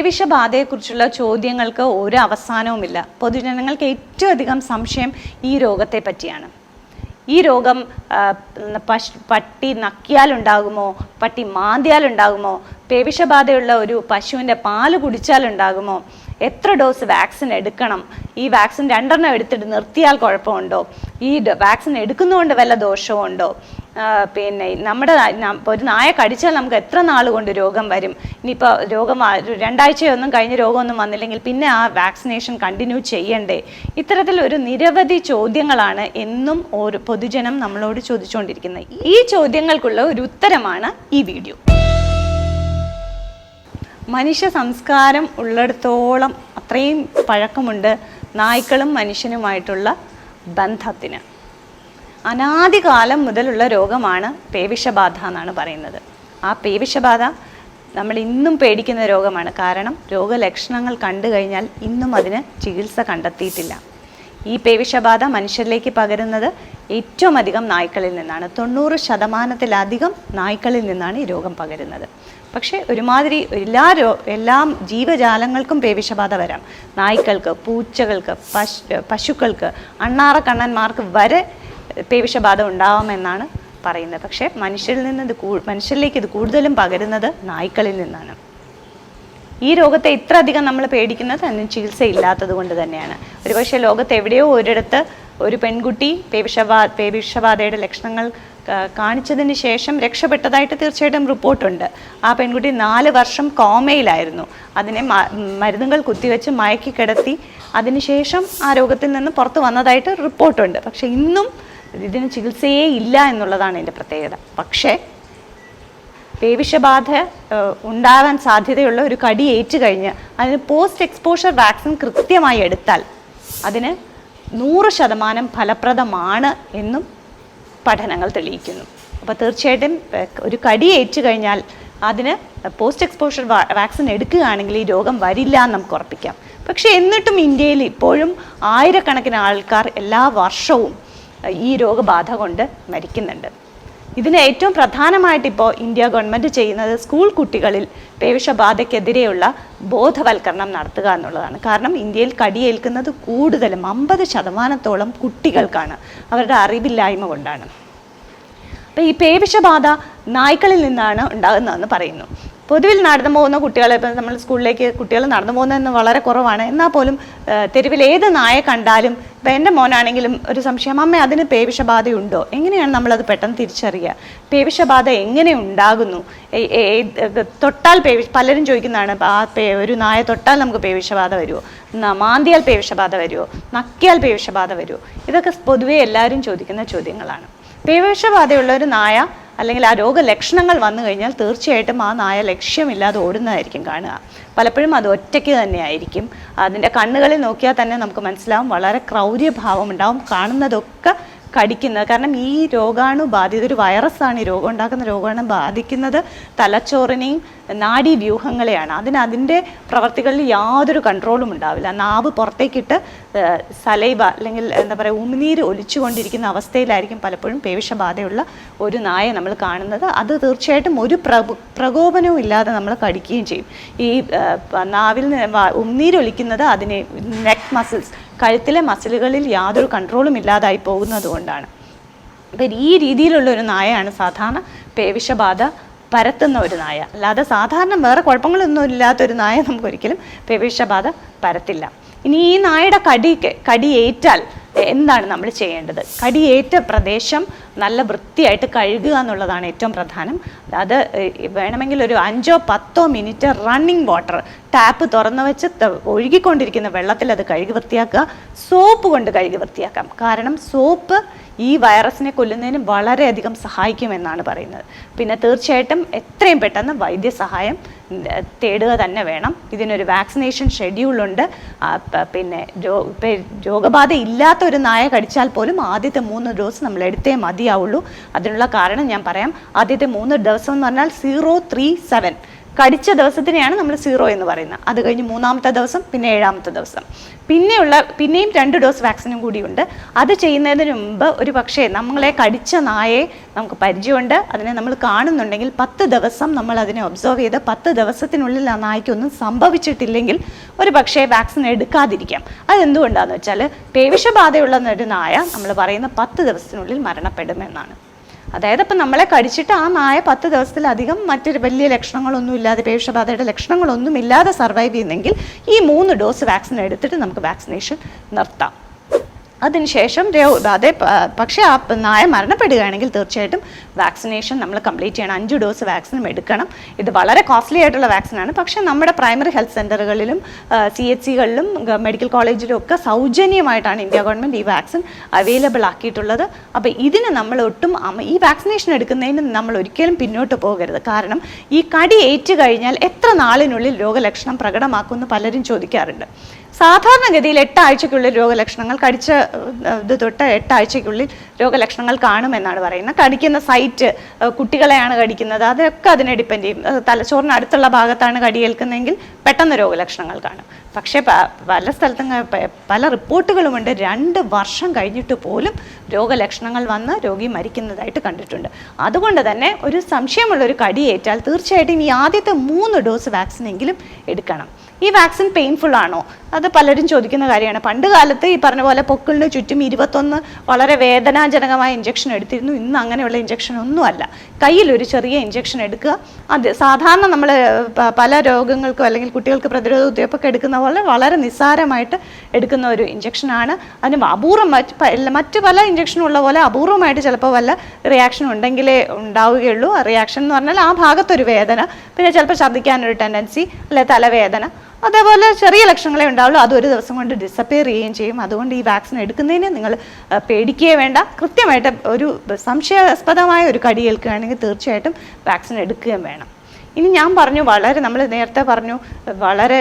പേവിഷബാധയെക്കുറിച്ചുള്ള ചോദ്യങ്ങൾക്ക് ഒരു അവസാനവുമില്ല. പൊതുജനങ്ങൾക്ക് ഏറ്റവും അധികം സംശയം ഈ രോഗത്തെ പറ്റിയാണ്. ഈ രോഗം പശ് പട്ടി നക്കിയാലുണ്ടാകുമോ? പട്ടി മാന്തിയാലുണ്ടാകുമോ? പേവിഷബാധയുള്ള ഒരു പശുവിന്റെ പാൽ കുടിച്ചാലുണ്ടാകുമോ? എത്ര ഡോസ് വാക്സിൻ എടുക്കണം? ഈ വാക്സിൻ രണ്ടെണ്ണം എടുത്തിട്ട് നിർത്തിയാൽ കുഴപ്പമുണ്ടോ? ഈ വാക്സിൻ എടുക്കുന്നതുകൊണ്ട് വല്ല ദോഷവും ആ, പിന്നെ നമ്മുടെ ഒരു നായ കടിച്ചാൽ നമുക്ക് എത്ര നാൾ കൊണ്ട് രോഗം വരും? ഇനിയിപ്പോൾ രോഗം രണ്ടാഴ്ചയൊന്നും കഴിഞ്ഞ് രോഗമൊന്നും വന്നില്ലെങ്കിൽ പിന്നെ ആ വാക്സിനേഷൻ കണ്ടിന്യൂ ചെയ്യണ്ടേ? ഇത്തരത്തിൽ ഒരു നിരവധി ചോദ്യങ്ങളാണ് എന്നും ഒരു പൊതുജനം നമ്മളോട് ചോദിച്ചുകൊണ്ടിരിക്കുന്നത് ഈ ചോദ്യങ്ങൾക്കുള്ള ഒരു ഉത്തരമാണ് ഈ വീഡിയോ. മനുഷ്യ സംസ്കാരം ഉള്ളിടത്തോളം അത്രയും പഴക്കമുണ്ട് നായ്ക്കളും മനുഷ്യനുമായിട്ടുള്ള ബന്ധത്തിന്. അനാദികാലം മുതലുള്ള രോഗമാണ് പേവിഷബാധ എന്നാണ് പറയുന്നത്. ആ പേവിഷബാധ നമ്മൾ ഇന്നും പേടിക്കുന്ന രോഗമാണ്. കാരണം രോഗലക്ഷണങ്ങൾ കണ്ടു കഴിഞ്ഞാൽ ഇന്നും അതിന് ചികിത്സ കണ്ടെത്തിയിട്ടില്ല. ഈ പേവിഷബാധ മനുഷ്യരിലേക്ക് പകരുന്നത് ഏറ്റവും അധികം നായ്ക്കളിൽ നിന്നാണ്. തൊണ്ണൂറ് ശതമാനത്തിലധികം നായ്ക്കളിൽ നിന്നാണ് ഈ രോഗം പകരുന്നത്. പക്ഷേ ഒരുമാതിരി എല്ലാ രോ എല്ലാ ജീവജാലങ്ങൾക്കും പേവിഷബാധ വരാം. നായ്ക്കൾക്ക് പൂച്ചകൾക്ക് പശു പശുക്കൾക്ക് അണ്ണാറ കണ്ണന്മാർക്ക് വരെ പേവിഷബാധ ഉണ്ടാവാമെന്നാണ് പറയുന്നത്. പക്ഷേ മനുഷ്യരിൽ നിന്ന് ഇത് മനുഷ്യരിലേക്ക് ഇത് കൂടുതലും പകരുന്നത് നായ്ക്കളിൽ നിന്നാണ്. ഈ രോഗത്തെ ഇത്ര അധികം നമ്മൾ പേടിക്കുന്നത് അതിന് ചികിത്സ ഇല്ലാത്തത് കൊണ്ട് തന്നെയാണ്. ഒരുപക്ഷെ ലോകത്ത് എവിടെയോ ഒരിടത്ത് ഒരു പെൺകുട്ടി പേവിഷബാ പേവിഷബാധയുടെ ലക്ഷണങ്ങൾ കാണിച്ചതിന് ശേഷം രക്ഷപ്പെട്ടതായിട്ട് തീർച്ചയായിട്ടും റിപ്പോർട്ടുണ്ട്. ആ പെൺകുട്ടി നാല് വർഷം കോമയിലായിരുന്നു. അതിനെ മരുന്നുകൾ കുത്തിവെച്ച് മയക്കി കിടത്തി അതിനുശേഷം ആ രോഗത്തിൽ നിന്ന് പുറത്തു വന്നതായിട്ട് റിപ്പോർട്ടുണ്ട്. പക്ഷേ ഇന്നും ഇതിന് ചികിത്സയേ ഇല്ല എന്നുള്ളതാണ് എന്റെ പ്രത്യേകത. പക്ഷേ പേവിഷബാധ ഉണ്ടാകാൻ സാധ്യതയുള്ള ഒരു കടി ഏറ്റു കഴിഞ്ഞ് അതിന് പോസ്റ്റ് എക്സ്പോഷർ വാക്സിൻ കൃത്യമായി എടുത്താൽ അതിന് നൂറ് ശതമാനം ഫലപ്രദമാണ് എന്നും പഠനങ്ങൾ തെളിയിക്കുന്നു. അപ്പോൾ തീർച്ചയായിട്ടും ഒരു കടി ഏറ്റു കഴിഞ്ഞാൽ അതിന് പോസ്റ്റ് എക്സ്പോഷർ വാക്സിൻ എടുക്കുകയാണെങ്കിൽ ഈ രോഗം വരില്ല എന്ന് നമുക്ക് ഉറപ്പിക്കാം. പക്ഷേ എന്നിട്ടും ഇന്ത്യയിൽ ഇപ്പോഴും ആയിരക്കണക്കിന് ആൾക്കാർ എല്ലാ വർഷവും ഈ രോഗബാധ കൊണ്ട് മരിക്കുന്നുണ്ട്. ഇതിന് ഏറ്റവും പ്രധാനമായിട്ട് ഇപ്പോൾ ഇന്ത്യ ഗവൺമെന്റ് ചെയ്യുന്നത് സ്കൂൾ കുട്ടികളിൽ പേവിഷബാധയ്ക്കെതിരെയുള്ള ബോധവൽക്കരണം നടത്തുക എന്നുള്ളതാണ്. കാരണം ഇന്ത്യയിൽ കടിയേൽക്കുന്നത് കൂടുതലും അമ്പത് ശതമാനത്തോളം കുട്ടികൾക്കാണ്. അവരുടെ അറിവില്ലായ്മ കൊണ്ടാണ്. അപ്പോൾ ഈ പേവിഷബാധ നായ്ക്കളിൽ നിന്നാണ് ഉണ്ടാകുന്നതെന്ന് പറയുന്നു. പൊതുവിൽ നടന്നു പോകുന്ന കുട്ടികളെ ഇപ്പം നമ്മൾ സ്കൂളിലേക്ക് കുട്ടികൾ നടന്നു പോകുന്നതെന്ന് വളരെ കുറവാണ്. എന്നാൽ പോലും തെരുവിൽ ഏത് നായ കണ്ടാലും ഇപ്പം എന്റെ മോനാണെങ്കിലും ഒരു സംശയം അമ്മ അതിന് പേവിഷബാധയുണ്ടോ? എങ്ങനെയാണ് നമ്മളത് പെട്ടെന്ന് തിരിച്ചറിയുക? പേവിഷബാധ എങ്ങനെ ഉണ്ടാകുന്നു? തൊട്ടാൽ പേവി പലരും ചോദിക്കുന്നതാണ് ആ ഒരു നായ തൊട്ടാൽ നമുക്ക് പേവിഷബാധ വരുമോ മാന്തിയാൽ പേവിഷബാധ വരുമോ നക്കിയാൽ പേവിഷബാധ വരുമോ ഇതൊക്കെ പൊതുവേ എല്ലാവരും ചോദിക്കുന്ന ചോദ്യങ്ങളാണ്. പേവിഷബാധയുള്ള ഒരു നായ അല്ലെങ്കിൽ ആ രോഗലക്ഷണങ്ങൾ വന്നു കഴിഞ്ഞാൽ തീർച്ചയായിട്ടും ആ നായ ലക്ഷ്യമില്ലാതെ ഓടുന്നതായിരിക്കും കാണുക. പലപ്പോഴും അത് ഒറ്റയ്ക്ക് തന്നെയായിരിക്കും. അതിന്റെ കണ്ണുകളിൽ നോക്കിയാൽ തന്നെ നമുക്ക് മനസ്സിലാവും. വളരെ ക്രൗര്യഭാവം ഉണ്ടാവും കാണുന്നതൊക്കെ കടിക്കുന്നത്. കാരണം ഈ രോഗാണു ബാധിത ഒരു വൈറസാണ് ഈ രോഗം ഉണ്ടാക്കുന്ന രോഗമാണ് ബാധിക്കുന്നത് തലച്ചോറിനെയും നാഡീ വ്യൂഹങ്ങളെയാണ്. അതിന് അതിന്റെ പ്രവർത്തികളിൽ യാതൊരു കൺട്രോളും ഉണ്ടാവില്ല. നാവ് പുറത്തേക്കിട്ട് സലൈബ അല്ലെങ്കിൽ എന്താ പറയുക ഉമിനീര് ഒലിച്ചുകൊണ്ടിരിക്കുന്ന അവസ്ഥയിലായിരിക്കും പലപ്പോഴും പേവിഷബാധയുള്ള ഒരു നായ നമ്മൾ കാണുന്നത്. അത് തീർച്ചയായിട്ടും ഒരു പ്രകോ പ്രകോപനവും ഇല്ലാതെ നമ്മൾ കടിക്കുകയും ചെയ്യും. ഈ നാവിൽ ഉമിനീര് ഒലിക്കുന്നത് അതിനെ നെക്ക് മസിൽസ് കഴുത്തിലെ മസിലുകളിൽ യാതൊരു കൺട്രോളും ഇല്ലാതായി പോകുന്നത് കൊണ്ടാണ്. അപ്പം ഈ രീതിയിലുള്ള ഒരു നായയാണ് സാധാരണ പേവിഷബാധ പരത്തുന്ന ഒരു നായ. അല്ലാതെ സാധാരണ വേറെ കുഴപ്പങ്ങളൊന്നും ഇല്ലാത്തൊരു നായ നമുക്കൊരിക്കലും പേവിഷബാധ പരത്തില്ല. ഇനി ഈ നായയുടെ കടി കടിയേറ്റാൽ എന്താണ് നമ്മൾ ചെയ്യേണ്ടത്? കടിയേറ്റ പ്രദേശം നല്ല വൃത്തിയായിട്ട് കഴുകുക എന്നുള്ളതാണ് ഏറ്റവും പ്രധാനം. അത് വേണമെങ്കിൽ ഒരു അഞ്ചോ പത്തോ മിനിറ്റ് റണ്ണിങ് വാട്ടർ ടാപ്പ് തുറന്നു വെച്ച് ഒഴുകിക്കൊണ്ടിരിക്കുന്ന വെള്ളത്തിൽ അത് കഴുകി വൃത്തിയാക്കുക. സോപ്പ് കൊണ്ട് കഴുകി വൃത്തിയാക്കാം. കാരണം സോപ്പ് ഈ വൈറസിനെ കൊല്ലുന്നതിന് വളരെയധികം സഹായിക്കുമെന്നാണ് പറയുന്നത്. പിന്നെ തീർച്ചയായിട്ടും എത്രയും പെട്ടെന്ന് വൈദ്യസഹായം തേടുക തന്നെ വേണം. ഇതിനൊരു വാക്സിനേഷൻ ഷെഡ്യൂളുണ്ട് പിന്നെ രോഗബാധ ഇല്ലാത്ത ഒരു നായ കടിച്ചാൽ പോലും ആദ്യത്തെ മൂന്ന് ഡോസ് നമ്മൾ എടുത്തേ മതിയാവുള്ളൂ. അതിനുള്ള കാരണം ഞാൻ പറയാം. ആദ്യത്തെ മൂന്ന് ദിവസം എന്ന് പറഞ്ഞാൽ സീറോ ത്രീ സെവൻ കടിച്ച ദിവസത്തിനെയാണ് നമ്മൾ സീറോ എന്ന് പറയുന്നത്. അത് കഴിഞ്ഞ് മൂന്നാമത്തെ ദിവസം പിന്നെ ഏഴാമത്തെ ദിവസം. പിന്നെയുള്ള പിന്നെയും രണ്ട് ഡോസ് വാക്സിനും കൂടിയുണ്ട്. അത് ചെയ്യുന്നതിന് മുമ്പ് ഒരു പക്ഷേ നമ്മളെ കടിച്ച നായെ നമുക്ക് പരിചയമുണ്ട്. അതിനെ നമ്മൾ കാണുന്നുണ്ടെങ്കിൽ പത്ത് ദിവസം നമ്മൾ അതിനെ ഒബ്സർവ് ചെയ്ത് പത്ത് ദിവസത്തിനുള്ളിൽ ആ നായ്ക്കൊന്നും സംഭവിച്ചിട്ടില്ലെങ്കിൽ ഒരു പക്ഷേ വാക്സിൻ എടുക്കാതിരിക്കാം. അതെന്തുകൊണ്ടാണെന്ന് വെച്ചാൽ പേവിഷബാധയുള്ള ഒരു നായ നമ്മൾ പറയുന്ന പത്ത് ദിവസത്തിനുള്ളിൽ മരണപ്പെടുമെന്നാണ്. അതായത് ഇപ്പം നമ്മളെ കടിച്ചിട്ട് ആ നായ പത്ത് ദിവസത്തിലധികം മറ്റൊരു വലിയ ലക്ഷണങ്ങളൊന്നും ഇല്ലാതെ പേവിഷബാധയുടെ ലക്ഷണങ്ങളൊന്നും ഇല്ലാതെ സർവൈവ് ചെയ്യുന്നെങ്കിൽ ഈ മൂന്ന് ഡോസ് വാക്സിൻ എടുത്തിട്ട് നമുക്ക് വാക്സിനേഷൻ നിർത്താം. അതിനുശേഷം അതേ പക്ഷേ ആ നായ മരണപ്പെടുകയാണെങ്കിൽ തീർച്ചയായിട്ടും വാക്സിനേഷൻ നമ്മൾ കംപ്ലീറ്റ് ചെയ്യണം. അഞ്ച് ഡോസ് വാക്സിനും എടുക്കണം. ഇത് വളരെ കോസ്റ്റ്ലി ആയിട്ടുള്ള വാക്സിനാണ്. പക്ഷേ നമ്മുടെ പ്രൈമറി ഹെൽത്ത് സെന്ററുകളിലും സി എച്ച് സികളിലും മെഡിക്കൽ കോളേജിലും ഒക്കെ സൗജന്യമായിട്ടാണ് ഇന്ത്യ ഗവൺമെന്റ് ഈ വാക്സിൻ അവൈലബിൾ ആക്കിയിട്ടുള്ളത്. അപ്പോൾ ഇതിന് നമ്മൾ ഒട്ടും ഈ വാക്സിനേഷൻ എടുക്കുന്നതിന് നമ്മൾ ഒരിക്കലും പിന്നോട്ട് പോകരുത്. കാരണം ഈ കടി ഏറ്റു കഴിഞ്ഞാൽ എത്ര നാളിനുള്ളിൽ രോഗലക്ഷണം പ്രകടമാക്കുമെന്ന് പലരും ചോദിക്കാറുണ്ട്. സാധാരണഗതിയിൽ എട്ടാഴ്ചയ്ക്കുള്ളിൽ രോഗലക്ഷണങ്ങൾ കടിച്ച ഇത് തൊട്ട് എട്ടാഴ്ചയ്ക്കുള്ളിൽ രോഗലക്ഷണങ്ങൾ കാണുമെന്നാണ് പറയുന്നത്. കടിക്കുന്ന സൈറ്റ് കുട്ടികളെയാണ് കടിക്കുന്നത്. അതൊക്കെ അതിനെ ഡിപ്പെൻഡ് ചെയ്യും. തലച്ചോറിന് അടുത്തുള്ള ഭാഗത്താണ് കടിയേൽക്കുന്നതെങ്കിൽ പെട്ടെന്ന് രോഗലക്ഷണങ്ങൾ കാണും. പക്ഷേ പല സ്ഥലത്തും പല റിപ്പോർട്ടുകളുമുണ്ട്. രണ്ട് വർഷം കഴിഞ്ഞിട്ട് പോലും രോഗലക്ഷണങ്ങൾ വന്ന് രോഗി മരിക്കുന്നതായിട്ട് കണ്ടിട്ടുണ്ട്. അതുകൊണ്ട് തന്നെ ഒരു സംശയമുള്ള ഒരു കടിയേറ്റാൽ തീർച്ചയായിട്ടും ഈ ആദ്യത്തെ മൂന്ന് ഡോസ് വാക്സിനെങ്കിലും എടുക്കണം. ഈ വാക്സിൻ പെയിൻഫുൾ ആണോ? അത് പലരും ചോദിക്കുന്ന കാര്യമാണ്. പണ്ട് കാലത്ത് ഈ പറഞ്ഞ പോലെ പൊക്കിളിന് ചുറ്റും ഇരുപത്തൊന്ന് വളരെ വേദനാജനകമായ ഇഞ്ചക്ഷൻ എടുത്തിരുന്നു. ഇന്ന് അങ്ങനെയുള്ള ഇഞ്ചക്ഷൻ ഒന്നുമല്ല. കയ്യിൽ ഒരു ചെറിയ ഇഞ്ചക്ഷൻ എടുക്കുക. അത് സാധാരണ നമ്മൾ പല രോഗങ്ങൾക്കും അല്ലെങ്കിൽ കുട്ടികൾക്ക് പ്രതിരോധ കുത്തിവയ്പ്പൊക്കെ എടുക്കുന്ന പോലെ വളരെ നിസ്സാരമായിട്ട് എടുക്കുന്ന ഒരു ഇഞ്ചക്ഷനാണ് അതിന് അപൂർവം മറ്റ് മറ്റ് പല ഇഞ്ചക്ഷനും ഉള്ള പോലെ അപൂർവമായിട്ട് ചിലപ്പോൾ വല്ല റിയാക്ഷൻ ഉണ്ടെങ്കിലേ ഉണ്ടാവുകയുള്ളൂ. റിയാക്ഷൻ എന്ന് പറഞ്ഞാൽ ആ ഭാഗത്തൊരു വേദന പിന്നെ ചിലപ്പോൾ ഛർദ്ദിക്കാനൊരു ടെൻഡൻസി അല്ലെ തലവേദന. അതേപോലെ ചെറിയ ലക്ഷണങ്ങളെ ഉണ്ടാവുള്ളൂ. അത് ഒരു ദിവസം കൊണ്ട് ഡിസപ്പിയർ ചെയ്യുകയും ചെയ്യും. അതുകൊണ്ട് ഈ വാക്സിൻ എടുക്കുന്നതിന് നിങ്ങൾ പേടിക്കുകയേ വേണ്ട. കൃത്യമായിട്ട് ഒരു സംശയാസ്പദമായ ഒരു കടി ഏൽക്കുകയാണെങ്കിൽ തീർച്ചയായിട്ടും വാക്സിൻ എടുക്കുകയും വേണം. ഇനി ഞാൻ പറഞ്ഞു വളരെ നമ്മൾ നേരത്തെ പറഞ്ഞു വളരെ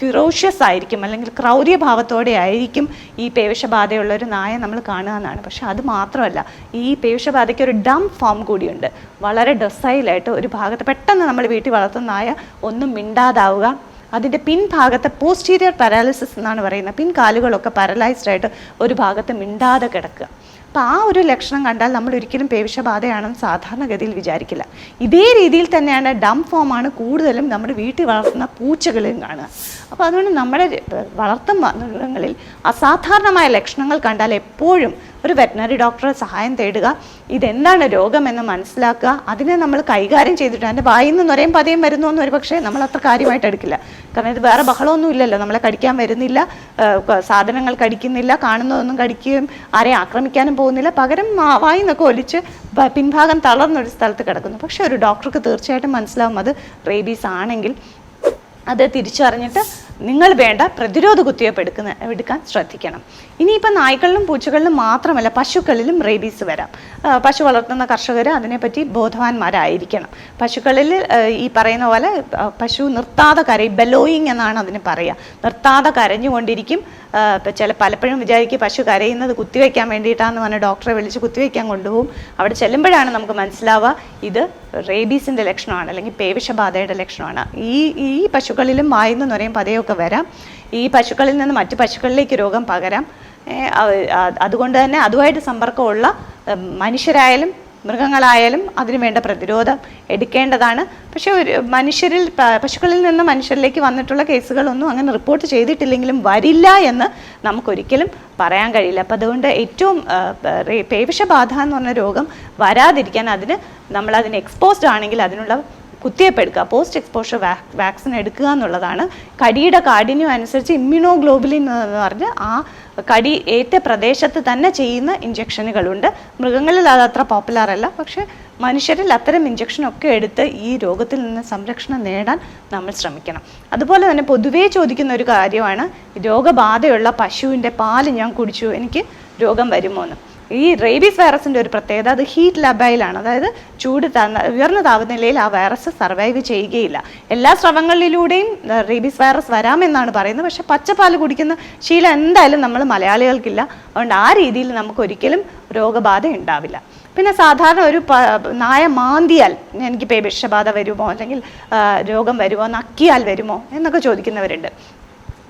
ഫിറോഷ്യസ് ആയിരിക്കും അല്ലെങ്കിൽ ക്രൗര്യഭാവത്തോടെ ആയിരിക്കും ഈ പേവിഷബാധയുള്ള ഒരു നായ നമ്മൾ കാണുക എന്നാണ്. പക്ഷെ അത് മാത്രമല്ല ഈ പേവിഷബാധയ്ക്ക് ഒരു ഡം ഫോം കൂടിയുണ്ട്. വളരെ ഡൊസൈലായിട്ട് ഒരു ഭാഗത്ത് പെട്ടെന്ന് നമ്മൾ വീട്ടിൽ വളർത്തുന്ന നായ ഒന്നും മിണ്ടാതാവുക അതിന്റെ പിൻഭാഗത്തെ പോസ്റ്റീരിയർ പാരാലിസിസ് എന്നാണ് പറയുന്നത്. പിൻകാലുകളൊക്കെ പാരലൈസ്ഡ് ആയിട്ട് ഒരു ഭാഗത്ത് മിണ്ടാതെ കിടക്കുക. അപ്പോൾ ആ ഒരു ലക്ഷണം കണ്ടാൽ നമ്മൾ ഒരിക്കലും പേവിഷബാധയാണെന്ന് സാധാരണഗതിയിൽ വിചാരിക്കില്ല. ഇതേ രീതിയിൽ തന്നെയാണ് ഡം ഫോമാണ് കൂടുതലും നമ്മുടെ വീട്ടിൽ വളർത്തുന്ന പൂച്ചകളിലും കാണുക. അപ്പോൾ അതുകൊണ്ട് നമ്മുടെ വളർത്തു മൃഗങ്ങളിൽ അസാധാരണമായ ലക്ഷണങ്ങൾ കണ്ടാൽ എപ്പോഴും ഒരു വെറ്റിനറി ഡോക്ടറെ സഹായം തേടുക. ഇതെന്താണ് രോഗമെന്ന് മനസ്സിലാക്കുക. അതിനെ നമ്മൾ കൈകാര്യം ചെയ്തിട്ട് അതിന്റെ വായിൽ നിന്ന് നിറയും പതയും വരുന്നു എന്ന് ഒരു പക്ഷേ നമ്മൾ അത്ര കാര്യമായിട്ട് എടുക്കില്ല. കാരണം ഇത് വേറെ ബഹളമൊന്നും ഇല്ലല്ലോ. നമ്മളെ കടിക്കാൻ വരുന്നില്ല. സാധനങ്ങൾ കടിക്കുന്നില്ല. കാണുന്നതൊന്നും കടിക്കുകയും ആരെയും ആക്രമിക്കാനും പോകുന്നില്ല. പകരം വായിൽ നിന്നൊക്കെ ഒലിച്ച് പിൻഭാഗം തളർന്നൊരു സ്ഥലത്ത് കിടക്കുന്നു. പക്ഷേ ഒരു ഡോക്ടർക്ക് തീർച്ചയായിട്ടും മനസ്സിലാവും അത് റേബീസ് ആണെങ്കിൽ അത് തിരിച്ചറിഞ്ഞിട്ട് നിങ്ങൾ വേണ്ട പ്രതിരോധ കുത്തിവയ്പ്പ് എടുക്കുന്ന എടുക്കാൻ ശ്രദ്ധിക്കണം. ഇനിയിപ്പോൾ നായ്ക്കളിലും പൂച്ചകളിലും മാത്രമല്ല പശുക്കളിലും റേബീസ് വരാം. പശു വളർത്തുന്ന കർഷകർ അതിനെപ്പറ്റി ബോധവാന്മാരായിരിക്കണം. പശുക്കളിൽ ഈ പറയുന്ന പോലെ പശു നിർത്താതെ കരയും. ബലോയിങ് എന്നാണ് അതിന് പറയുക നിർത്താതെ കരഞ്ഞുകൊണ്ടിരിക്കും. ചില പലപ്പോഴും വിചാരിക്കും പശു കരയുന്നത് കുത്തിവെക്കാൻ വേണ്ടിയിട്ടാന്ന് പറഞ്ഞ് ഡോക്ടറെ വിളിച്ച് കുത്തിവെക്കാൻ കൊണ്ടുപോകും. അവിടെ ചെല്ലുമ്പോഴാണ് നമുക്ക് മനസ്സിലാവുക ഇത് റേബീസിന്റെ ലക്ഷണമാണ് അല്ലെങ്കിൽ പേവിഷബാധയുടെ ലക്ഷണമാണ്. ഈ ഈ പശുക്കളിലും വായുന്ന നുരയും പതയൊക്കെ വരാം. ഈ പശുക്കളിൽ നിന്ന് മറ്റു പശുക്കളിലേക്ക് രോഗം പകരാം. അതുകൊണ്ട് തന്നെ അതുമായിട്ട് സമ്പർക്കമുള്ള മനുഷ്യരായാലും മൃഗങ്ങളായാലും അതിനുവേണ്ട പ്രതിരോധം എടുക്കേണ്ടതാണ്. പക്ഷേ ഒരു മനുഷ്യരിൽ പശുക്കളിൽ നിന്ന് മനുഷ്യരിലേക്ക് വന്നിട്ടുള്ള കേസുകളൊന്നും അങ്ങനെ റിപ്പോർട്ട് ചെയ്തിട്ടില്ലെങ്കിലും വരില്ല എന്ന് നമുക്കൊരിക്കലും പറയാൻ കഴിയില്ല. അപ്പം അതുകൊണ്ട് ഏറ്റവും പേവിഷബാധ എന്ന് പറഞ്ഞ രോഗം വരാതിരിക്കാൻ അതിന് നമ്മളതിന് എക്സ്പോസ്ഡ് ആണെങ്കിൽ അതിനുള്ള കുത്തിവയ്പ്പ് എടുക്കുക പോസ്റ്റ് എക്സ്പോഷർ വാക്സിൻ എടുക്കുക എന്നുള്ളതാണ്. കടിയുടെ കാഠിന്യം അനുസരിച്ച് ഇമ്മ്യൂണോഗ്ലോബുലിൻ എന്ന് പറഞ്ഞ് ആ കടി ഏറ്റ പ്രദേശത്ത് തന്നെ ചെയ്യുന്ന ഇഞ്ചക്ഷനുകളുണ്ട് മൃഗങ്ങളിൽ അത് അത്ര പോപ്പുലർ അല്ല. പക്ഷേ മനുഷ്യരിൽ അത്തരം ഇഞ്ചക്ഷനൊക്കെ എടുത്ത് ഈ രോഗത്തിൽ നിന്ന് സംരക്ഷണം നേടാൻ നമ്മൾ ശ്രമിക്കണം. അതുപോലെ തന്നെ പൊതുവേ ചോദിക്കുന്ന ഒരു കാര്യമാണ് രോഗബാധയുള്ള പശുവിന്റെ പാൽ ഞാൻ കുടിച്ചു എനിക്ക് രോഗം വരുമോ എന്ന് ഈ റേബീസ് വൈറസിന്റെ ഒരു പ്രത്യേകത അത് ഹീറ്റ് ലബൈലാണ് അതായത് ചൂട് തന്ന ഉയർന്ന താപനിലയിൽ ആ വൈറസ് സർവൈവ് ചെയ്യുകയില്ല. എല്ലാ സ്രവങ്ങളിലൂടെയും റേബീസ് വൈറസ് വരാമെന്നാണ് പറയുന്നത്. പക്ഷെ പച്ചപ്പാൽ കുടിക്കുന്ന ശീലം എന്തായാലും നമ്മൾ മലയാളികൾക്കില്ല. അതുകൊണ്ട് ആ രീതിയിൽ നമുക്ക് ഒരിക്കലും രോഗബാധ ഉണ്ടാവില്ല. പിന്നെ സാധാരണ ഒരു നായ മാന്തിയാൽ എനിക്ക് വിഷബാധ വരുമോ? അല്ലെങ്കിൽ രോഗം വരുമോ? നക്കിയാൽ വരുമോ? എന്നൊക്കെ ചോദിക്കുന്നവരുണ്ട്.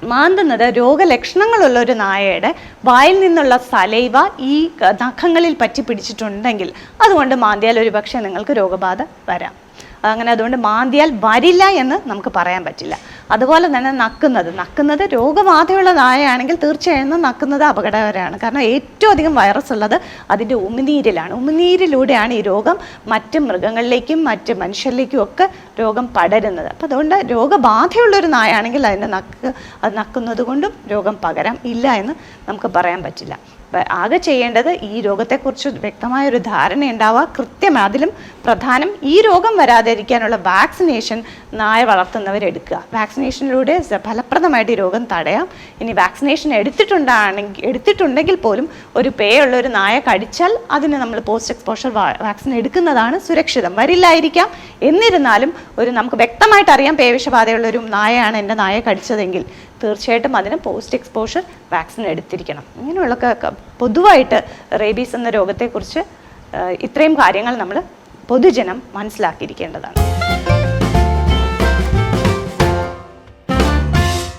മാന്തുന്നത് രോഗലക്ഷണങ്ങളുള്ള ഒരു നായയുടെ വായിൽ നിന്നുള്ള സലൈവ ഈ നഖങ്ങളിൽ പറ്റി പിടിച്ചിട്ടുണ്ടെങ്കിൽ അതുകൊണ്ട് മാന്തിയാൽ ഒരു പക്ഷേ നിങ്ങൾക്ക് രോഗബാധ വരാം. അങ്ങനെ അതുകൊണ്ട് മാന്തിയാൽ വരില്ല എന്ന് നമുക്ക് പറയാൻ പറ്റില്ല. അതുപോലെ തന്നെ നക്കുന്നത്. നക്കുന്നത് രോഗബാധയുള്ള നായയാണെങ്കിൽ തീർച്ചയായും നക്കുന്നത് അപകടകരമാണ്. കാരണം ഏറ്റവും അധികം വൈറസ് ഉള്ളത് അതിന്റെ ഉമിനീരിലാണ്. ഉമിനീരിലൂടെയാണ് ഈ രോഗം മറ്റ് മൃഗങ്ങളിലേക്കും മറ്റ് മനുഷ്യരിലേക്കും ഒക്കെ രോഗം പടരുന്നത്. അപ്പോൾ അതുകൊണ്ട് രോഗബാധയുള്ള ഒരു നായാണെങ്കിൽ അതിന്റെ നക്ക് അത് നക്കുന്നത് കൊണ്ടും രോഗം പകരാം. ഇല്ല എന്ന് നമുക്ക് പറയാൻ പറ്റില്ല. ആകെ ചെയ്യേണ്ടത് ഈ രോഗത്തെക്കുറിച്ച് വ്യക്തമായ ഒരു ധാരണ ഉണ്ടാവുക കൃത്യം അതിലും പ്രധാനം ഈ രോഗം വരാതിരിക്കാനുള്ള വാക്സിനേഷൻ നായ വളർത്തുന്നവരെടുക്കുക. വാക്സിനേഷനിലൂടെ ഫലപ്രദമായിട്ട് ഈ രോഗം തടയാം. ഇനി വാക്സിനേഷൻ എടുത്തിട്ടുണ്ടാണെങ്കിൽ എടുത്തിട്ടുണ്ടെങ്കിൽ പോലും ഒരു പേയുള്ള ഒരു നായ കടിച്ചാൽ അതിന് നമ്മൾ പോസ്റ്റ് എക്സ്പോഷർ വാക്സിൻ എടുക്കുന്നതാണ് സുരക്ഷിതം. വരില്ലായിരിക്കാം. എന്നിരുന്നാലും ഒരു നമുക്ക് വ്യക്തമായിട്ട് അറിയാം പേവിഷബാധയുള്ള ഒരു നായയാണ് എന്റെ നായ കടിച്ചതെങ്കിൽ തീർച്ചയായിട്ടും അതിന് പോസ്റ്റ് എക്സ്പോഷർ വാക്സിൻ എടുത്തിരിക്കണം. ഇങ്ങനെയുള്ള പൊതുവായിട്ട് റേബീസ് എന്ന രോഗത്തെക്കുറിച്ച് ഇത്രയും കാര്യങ്ങൾ നമ്മൾ പൊതുജനം മനസ്സിലാക്കിയിരിക്കേണ്ടതാണ്.